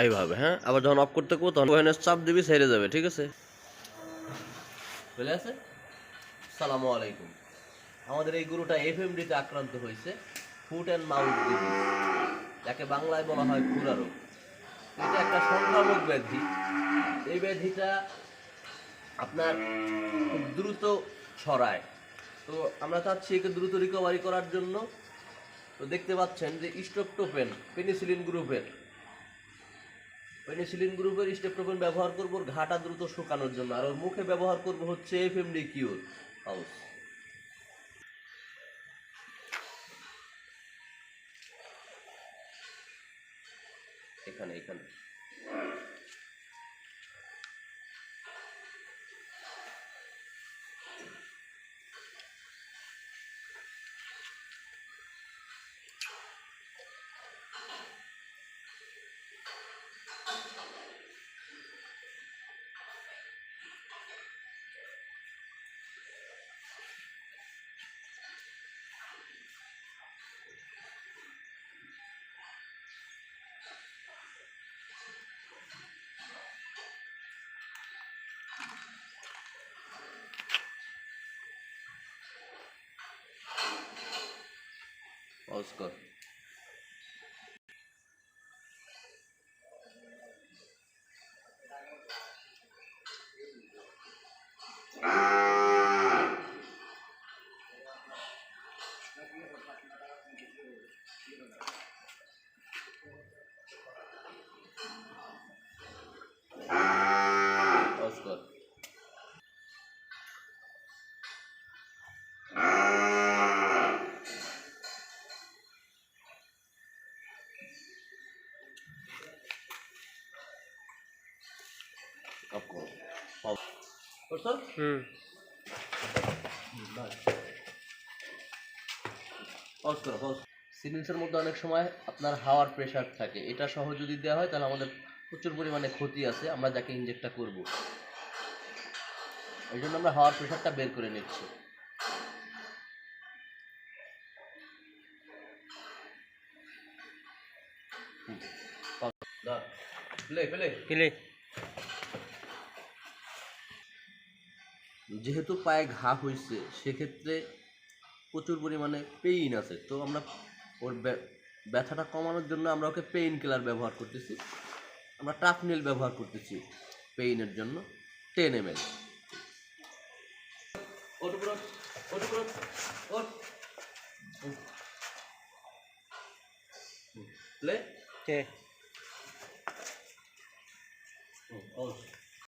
এইভাবে হ্যাঁ? আবার যখন অফ করতে করব, তখন ওখানে চাপ দিবি, সেরে যাবে, ঠিক আছে? চলে আছে? সালামু আলাইকুম। আমাদের এই গরুটা ডিতে আক্রান্ত হয়েছে ফুট অ্যান্ড মাউথ ডিজিজ যাকে বাংলায় বলা হয় খুরা রোগ। এটা একটা সংক্রামক ব্যাধি। এই ব্যাধিটা আপনার খুব দ্রুত ছড়ায়। তো আমরা চাচ্ছি একে দ্রুত রিকভারি করার জন্য। তো দেখতে পাচ্ছেন যে স্টোপটোপেন পেনিসিলিন গ্রুপের পেনিসিলিন গ্রুপের স্টেপ্রোপেন ব্যবহার করব ঘাটা দ্রুত শুকানোর জন্য। আর ওর মুখে ব্যবহার করব হচ্ছে F M D cure house. এখানে এখানে। পজ কর হুম পজ করো পজ মধ্যে অনেক সময় আপনার হাওয়ার প্রেশার থাকে। এটা সহ যদি দেওয়া হয় তাহলে আমাদের প্রচুর পরিমাণে ক্ষতি আছে। আমরা যাকে ইনজেক্টটা করব। এই জন্য আমরা হাওয়ার প্রেশারটা বের করে নিচ্ছি। পজ, দাও। যেহেতু পায়ে ঘা হয়েছে সেক্ষেত্রে প্রচুর পরিমাণে পেইন আছে। তো আমরা ওর ব্যা- ব্যথাটা কমানোর জন্য আমরা ওকে পেইন কিলার ব্যবহার করতেছি। আমরা টাফনিল ব্যবহার করতেছি পেইনের জন্য টেন এম এল প্লে